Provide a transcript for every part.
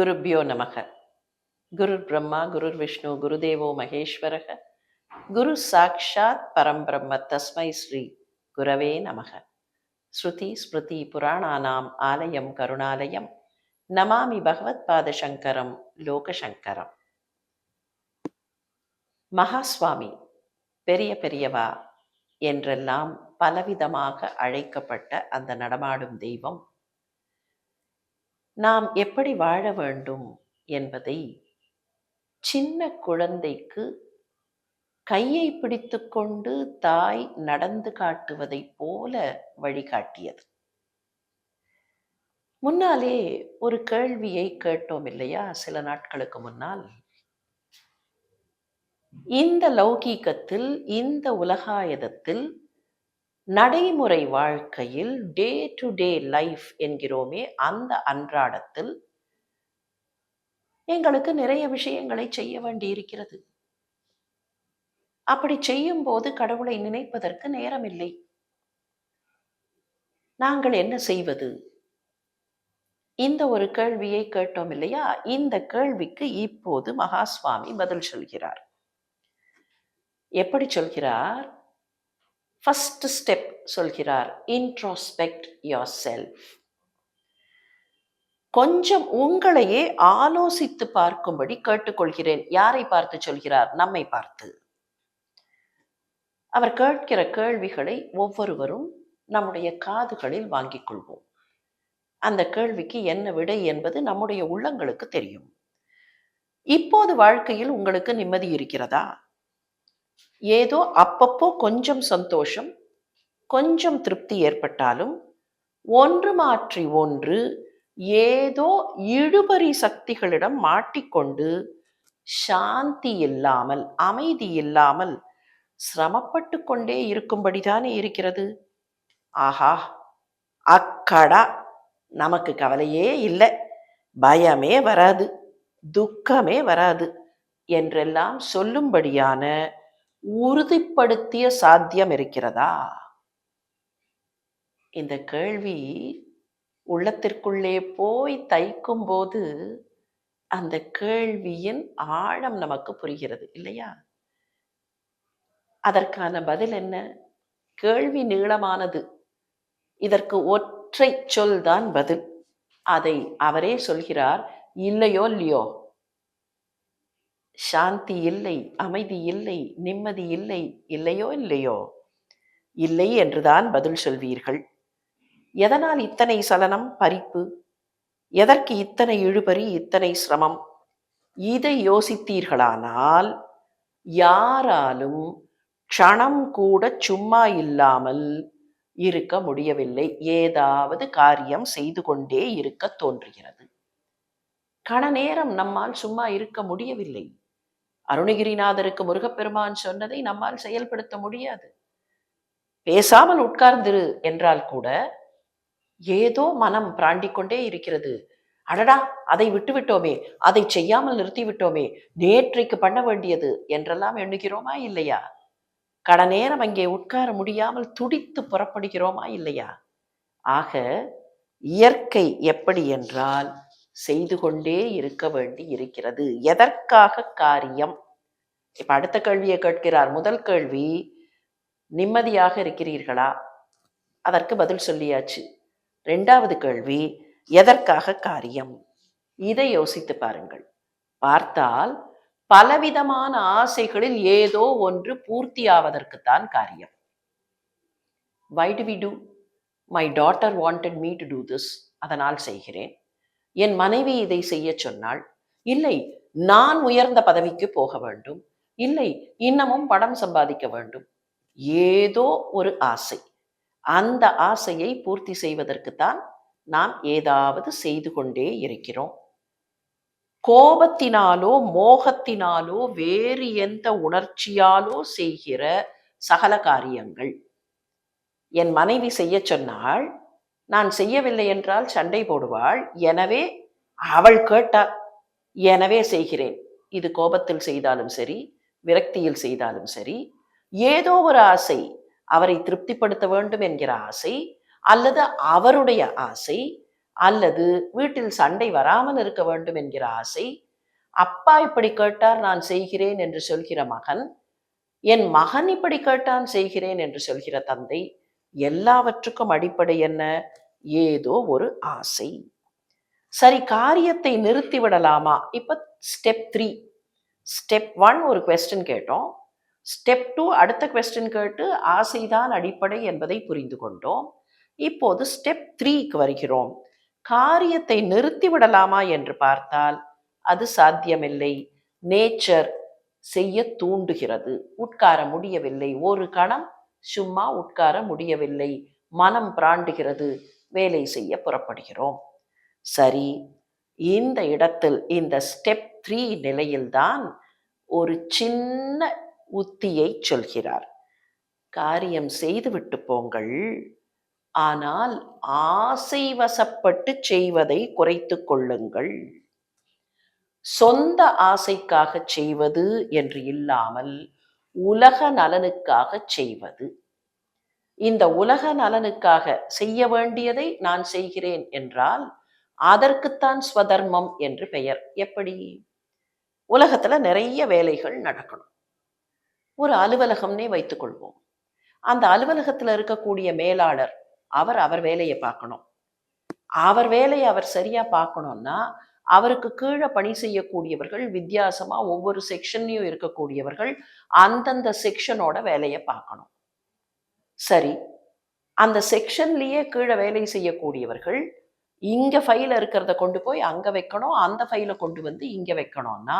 குருப்பியோ நமக. குரு பிரம்மா குரு விஷ்ணு குருதேவோ மகேஸ்வரக. குரு சாக்ஷாத் பரம்பிரம்ம தஸ்மை ஸ்ரீ குரவே நமக. ஸ்ருதி ஸ்மிருதி புராணானாம் ஆலயம் கருணாலயம். நமாமி பகவத் பாதசங்கரம் லோகசங்கரம். மகாஸ்வாமி பெரிய பெரியவா என்றெல்லாம் பலவிதமாக அழைக்கப்பட்ட அந்த நடமாடும் தெய்வம் நாம் எப்படி வாழ வேண்டும் என்பதை சின்ன குழந்தைக்கு கையை பிடித்துக்கொண்டு தாய் நடந்து காட்டுவதைப் போல வழிகாட்டியது. முன்னாலே ஒரு கேள்வியை கேட்டோம் இல்லையா? சில நாட்களுக்கு முன்னால். இந்த லௌகீகத்தில் இந்த உலகாயதத்தில் நடைமுறை வாழ்க்கையில் டே டு டே லைஃப் என்கிறோமே அந்த அன்றாடத்தில் எங்களுக்கு நிறைய விஷயங்களை செய்ய வேண்டி இருக்கிறது அப்படி செய்யும் போது கடவுளை நினைப்பதற்கு நேரமில்லை. நாங்கள் என்ன செய்வது? இந்த ஒரு கேள்வியை கேட்டோம் இல்லையா? இந்த கேள்விக்கு இப்போது மகாஸ்வாமி பதில் சொல்கிறார். எப்படி சொல்கிறார்? ஃபஸ்ட்டு ஸ்டெப் சொல்கிறார் இன்ட்ரோஸ்பெக்ட் யோர் செல்ஃப் கொஞ்சம் உங்களையே ஆலோசித்து பார்க்கும்படி கேட்டுக்கொள்கிறேன். யாரை பார்த்து சொல்கிறார்? நம்மை பார்த்து. அவர் கேட்கிற கேள்விகளை ஒவ்வொருவரும் நம்முடைய காதுகளில் வாங்கிக் கொள்வோம். அந்த கேள்விக்கு என்ன விடை என்பது நம்முடைய உள்ளங்களுக்கு தெரியும். இப்போது வாழ்க்கையில் உங்களுக்கு நிம்மதி இருக்கிறதா? ஏதோ அப்பப்போ கொஞ்சம் சந்தோஷம் கொஞ்சம் திருப்தி ஏற்பட்டாலும் ஒன்று மாற்றி ஒன்று ஏதோ இழுபறி சக்திகளிடம் மாட்டிக்கொண்டு சாந்தி இல்லாமல் அமைதி இல்லாமல் சிரமப்பட்டு கொண்டே இருக்கும்படிதானே இருக்கிறது? ஆஹா! அக்கடா! நமக்கு கவலையே இல்லை. பயமே வராது துக்கமே வராது என்றெல்லாம் சொல்லும்படியான உறுதிப்படுத்திய சாத்தியம் இருக்கிறதா? இந்த கேள்வி உள்ளத்திற்குள்ளே போய் தைக்கும் போது அந்த கேள்வியின் ஆழம் நமக்கு புரிகிறது இல்லையா? அதற்கான பதில் என்ன? கேள்வி நீளமானது. இதற்கு ஒற்றை சொல் தான் பதில். அதை அவரே சொல்கிறார் இல்லையோ இல்லையோ? சாந்தி இல்லை அமைதி இல்லை நிம்மதி இல்லை இல்லையோ இல்லையோ? இல்லை என்றுதான் பதில் சொல்வீர்கள். எதனால் இத்தனை சலனம் பறிப்பு எதற்கு இத்தனை இழுபறி இத்தனை சிரமம்? இதை யோசித்தீர்களானால் யாராலும் க்ஷணம் கூட சும்மா இல்லாமல் இருக்க முடியவில்லை. ஏதாவது காரியம் செய்து கொண்டே இருக்க தோன்றுகிறது. கண நேரம் நம்மால் சும்மா இருக்க முடியவில்லை. அருணகிரிநாதருக்கு முருகப்பெருமான் சொன்னதை நம்மால் செயல்படுத்த முடியாது. பேசாமல் உட்கார்ந்திரு என்றால் கூட ஏதோ மனம் பிராண்டிக் இருக்கிறது. அடடா அதை விட்டுவிட்டோமே அதை செய்யாமல் நிறுத்திவிட்டோமே நேற்றைக்கு பண்ண வேண்டியது என்றெல்லாம் எண்ணுகிறோமா இல்லையா? கட நேரம் அங்கே உட்கார முடியாமல் துடித்து புறப்படுகிறோமா இல்லையா? ஆக இயற்கை எப்படி என்றால் செய்து கொண்டே இருக்க வேண்டி இருக்கிறது. எதற்காக காரியம்? இப்ப அடுத்த கேள்வியை கேட்கிறார். முதல் கேள்வி நிம்மதியாக இருக்கிறீர்களா? அதற்கு பதில் சொல்லியாச்சு. ரெண்டாவது கேள்வி எதற்காக காரியம்? இதை யோசித்து பாருங்கள். பார்த்தால் பலவிதமான ஆசைகளில் ஏதோ ஒன்று பூர்த்தியாவதற்குத்தான் காரியம். Why do we do my daughter wanted me to do this அதனால் செய்கிறேன். என் மனைவி இதை செய்ய சொன்னால் இல்லை நான் உயர்ந்த பதவிக்கு போக வேண்டும். இல்லை இன்னமும் படம் சம்பாதிக்க வேண்டும். ஏதோ ஒரு ஆசை. அந்த ஆசையை பூர்த்தி செய்வதற்குத்தான் நாம் ஏதாவது செய்து கொண்டே இருக்கிறோம். கோபத்தினாலோ மோகத்தினாலோ வேறு எந்த உணர்ச்சியாலோ செய்கிற சகல காரியங்கள். என் மனைவி செய்ய சொன்னால் நான் செய்யவில்லை என்றால் சண்டை போடுவாள். எனவே அவள் கேட்டாள் எனவே செய்கிறேன். இது கோபத்தில் செய்தாலும் சரி விரக்தியில் செய்தாலும் சரி ஏதோ ஒரு ஆசை அவரை திருப்திப்படுத்த வேண்டும் என்கிற ஆசை அல்லது அவருடைய ஆசை அல்லது வீட்டில் சண்டை வராமல் இருக்க வேண்டும் என்கிற ஆசை அப்பா இப்படி கேட்டார் நான் செய்கிறேன் என்று சொல்கிற மகன் என் மகன் இப்படி கேட்டான் செய்கிறேன் என்று சொல்கிற தந்தை எல்லாவற்றுக்கும் அடிப்படை என்ன? ஏதோ ஒரு ஆசை. சரி காரியத்தை நிறுத்தி விடலாமா? இப்ப ஸ்டெப் த்ரீ ஸ்டெப் ஒன் ஒரு கொஸ்டின் கேட்டோம். ஸ்டெப் டூ அடுத்த கொஸ்டின் கேட்டு ஆசைதான் அடிப்படை என்பதை புரிந்து கொண்டோம். இப்போது ஸ்டெப் த்ரீக்கு வருகிறோம். காரியத்தை நிறுத்தி விடலாமா என்று பார்த்தால் அது சாத்தியமில்லை. நேச்சர் செய்ய தூண்டுகிறது. உட்கார முடியவில்லை. ஒரு கணம் சும்மா உட்கார முடியவில்லை. மனம் பிராண்டுகிறது. வேலை செய்ய புறப்படுகிறோம். சரி இந்த இடத்தில் இந்த ஸ்டெப் த்ரீ நிலையில்தான் ஒரு சின்ன உத்தியை சொல்கிறார். காரியம் செய்துவிட்டு போங்கள். ஆனால் ஆசை வசப்பட்டு செய்வதை குறைத்து கொள்ளுங்கள். சொந்த ஆசைக்காக செய்வது என்று இல்லாமல் உலக நலனுக்காக செய்வது. இந்த உலக நலனுக்காக செய்ய வேண்டியதை நான் செய்கிறேன் என்றால் அதற்குத்தான் ஸ்வதர்மம் என்று பெயர். எப்படி? உலகத்துல நிறைய வேலைகள் நடக்கணும். ஒரு அலுவலகம்னே வைத்துக்கொள்வோம். அந்த அலுவலகத்துல இருக்கக்கூடிய மேலாளர் அவர் அவர் வேலையை பார்க்கணும். அவர் வேலையை அவர் சரியா பார்க்கணும்னா அவருக்கு கீழே பணி செய்யக்கூடியவர்கள் வித்தியாசமாக ஒவ்வொரு செக்ஷன்லையும் இருக்கக்கூடியவர்கள் அந்தந்த செக்ஷனோட வேலையை பார்க்கணும். சரி அந்த செக்ஷன்லேயே கீழே வேலை செய்யக்கூடியவர்கள் இங்கே ஃபைல இருக்கிறத கொண்டு போய் அங்கே வைக்கணும் அந்த ஃபைலை கொண்டு வந்து இங்கே வைக்கணும்னா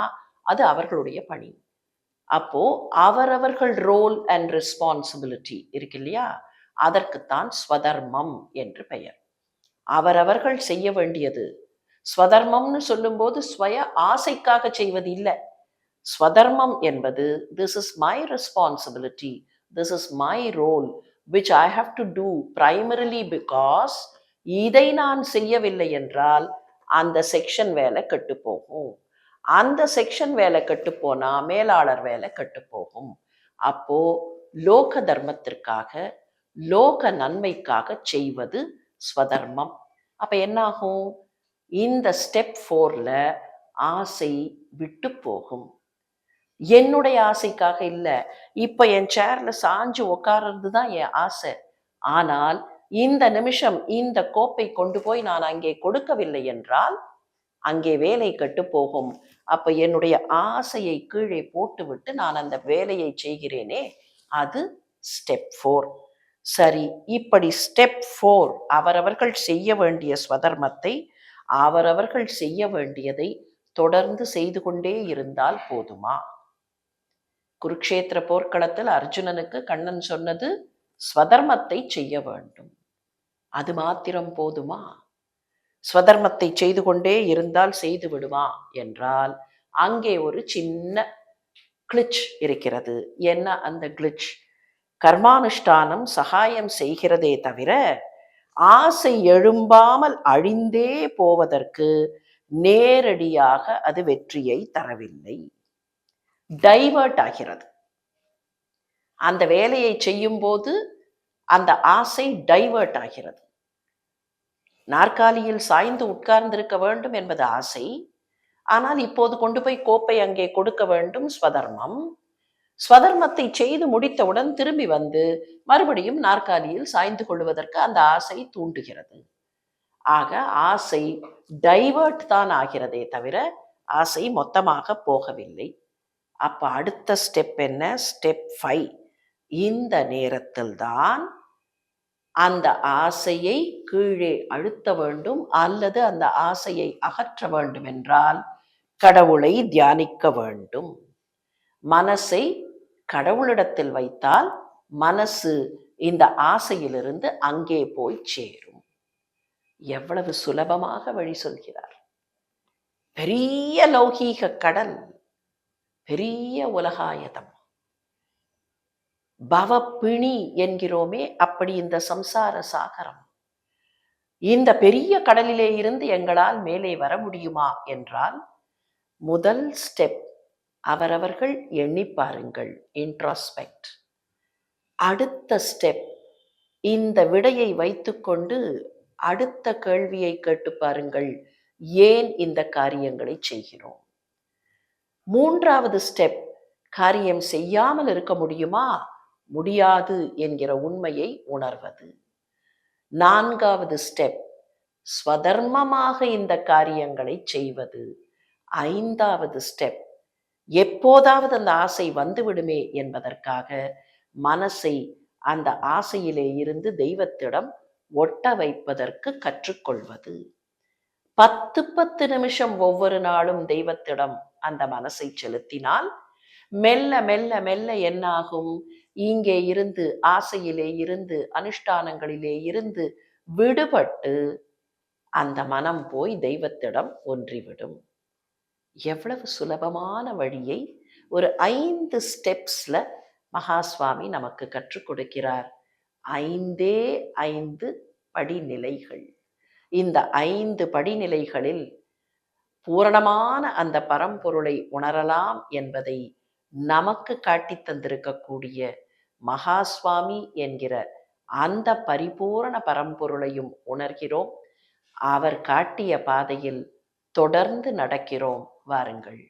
அது அவர்களுடைய பணி. அப்போது அவரவர்கள் ரோல் அண்ட் ரெஸ்பான்சிபிலிட்டி இருக்கு இல்லையா? அதற்குத்தான் ஸ்வதர்மம் என்று பெயர். அவரவர்கள் செய்ய வேண்டியது ஸ்வதர்மம்னு சொல்லும்போது ஸ்வய ஆசைக்காக செய்வது இல்லை. ஸ்வதர்மம் என்பது this is my responsibility this is my role which I have to do primarily because இதை நான் செய்யவில்லை என்றால் அந்த செக்ஷன் வேலை கெட்டு போகும். அந்த செக்ஷன் வேலை கெட்டு போனா மேலாளர் வேலை கெட்டு போகும். அப்போ லோக தர்மத்திற்காக லோக நன்மைக்காக செய்வது ஸ்வதர்மம். அப்ப என்னாகும்? இந்த ஸ்டெப் ஃபோரில் ஆசை விட்டு போகும். என்னுடைய ஆசைக்காக இல்லை. இப்போ என் சேர்ல சாஞ்சு உட்கார்றது தான் என் ஆசை. ஆனால் இந்த நிமிஷம் இந்த கோப்பை கொண்டு போய் நான் அங்கே கொடுக்கவில்லை என்றால் அங்கே வேலை கட்டு போகும். அப்ப என்னுடைய ஆசையை கீழே போட்டுவிட்டு நான் அந்த வேலையை செய்கிறேனே. அது ஸ்டெப் ஃபோர் சரி இப்படி ஸ்டெப் ஃபோர் அவரவர்கள் செய்ய வேண்டிய ஸ்வதர்மத்தை அவரவர்கள் செய்ய வேண்டியதை தொடர்ந்து செய்து கொண்டே இருந்தால் போதுமா? குருக்ஷேத்திர போர்க்களத்தில் அர்ஜுனனுக்கு கண்ணன் சொன்னது ஸ்வதர்மத்தை செய்ய வேண்டும். அது மாத்திரம் போதுமா? ஸ்வதர்மத்தை செய்து கொண்டே இருந்தால் செய்து விடுமா? என்றால் அங்கே ஒரு சின்ன கிளிச் இருக்கிறது. என்ன அந்த கிளிச்? கர்மானுஷ்டானம் சகாயம் செய்கிறதே தவிர ஆசை எழும்பாமல் அழிந்தே போவதற்கு நேரடியாக அது வெற்றியை தரவில்லை. டைவர்ட் ஆகிறது. அந்த வேலையை செய்யும்போது அந்த ஆசை டைவர்ட் ஆகிறது. நாற்காலியில் சாய்ந்து உட்கார்ந்திருக்க வேண்டும் என்பது ஆசை. ஆனால் இப்போது கொண்டு போய் கோப்பை அங்கே கொடுக்க வேண்டும். ஸ்வதர்மம். ஸ்வதர்மத்தை செய்து முடித்தவுடன் திரும்பி வந்து மறுபடியும் நாற்காலியில் சாய்ந்து கொள்வதற்கு அந்த ஆசை தூண்டுகிறது. ஆக ஆசை டைவர்ட் தான் ஆகிறதே தவிர ஆசை மொத்தமாக போகவில்லை. அப்ப அடுத்த ஸ்டெப் என்ன? ஸ்டெப் ஃபைவ் இந்த நேரத்தில் தான் அந்த ஆசையை கீழே அழுத்த வேண்டும் அல்லது அந்த ஆசையை அகற்ற வேண்டும் என்றால் கடவுளை தியானிக்க வேண்டும். மனசை கடவுளிடத்தில் வைத்தால் மனசு இந்த ஆசையிலிருந்து அங்கே போய் சேரும். எவ்வளவு சுலபமாக வழி சொல்கிறார். பெரிய லௌகீக கடல் பெரிய உலகாயதம். பவப்பிணி என்கிறோமே அப்படி இந்த சம்சார சாகரம். இந்த பெரிய கடலிலே இருந்து எங்களால் மேலே வர முடியுமா என்றால் முதல் ஸ்டெப் அவரவர்கள் எண்ணி பாருங்கள். இன்ட்ராஸ்பெக்ட் அடுத்த ஸ்டெப் இந்த விடையை வைத்துக்கொண்டு அடுத்த கேள்வியை கேட்டு பாருங்கள். ஏன் இந்த காரியங்களை செய்கிறோம்? மூன்றாவது ஸ்டெப் காரியம் செய்யாமல் இருக்க முடியுமா? முடியாது என்கிற உண்மையை உணர்வது. நான்காவது ஸ்டெப் ஸ்வதர்மமாக இந்த காரியங்களை செய்வது. ஐந்தாவது ஸ்டெப் எப்போதாவது அந்த ஆசை வந்துவிடுமே என்பதற்காக மனசை அந்த ஆசையிலே இருந்து தெய்வத்திடம் ஒட்ட வைப்பதற்கு கற்றுக்கொள்வது. பத்து பத்து நிமிஷம் ஒவ்வொரு நாளும் தெய்வத்திடம் அந்த மனசை செலுத்தினால் மெல்ல மெல்ல மெல்ல என்னாகும்? இங்கே இருந்து ஆசையிலே இருந்து அனுஷ்டானங்களிலே இருந்து விடுபட்டு அந்த மனம் போய் தெய்வத்திடம் ஒன்றிவிடும். எவ்வளவு சுலபமான வழியை ஒரு ஐந்து ஸ்டெப்ஸில் மகாஸ்வாமி நமக்கு கற்றுக் கொடுக்கிறார். ஐந்தே ஐந்து படிநிலைகள். இந்த ஐந்து படிநிலைகளில் பூரணமான அந்த பரம்பொருளை உணரலாம் என்பதை நமக்கு காட்டித் தந்திருக்கக்கூடிய மகாஸ்வாமி என்கிற அந்த பரிபூரண பரம்பொருளையும் உணர்கிறோம். அவர் காட்டிய பாதையில் தொடர்ந்து நடக்கிறோம். வாருங்கள்.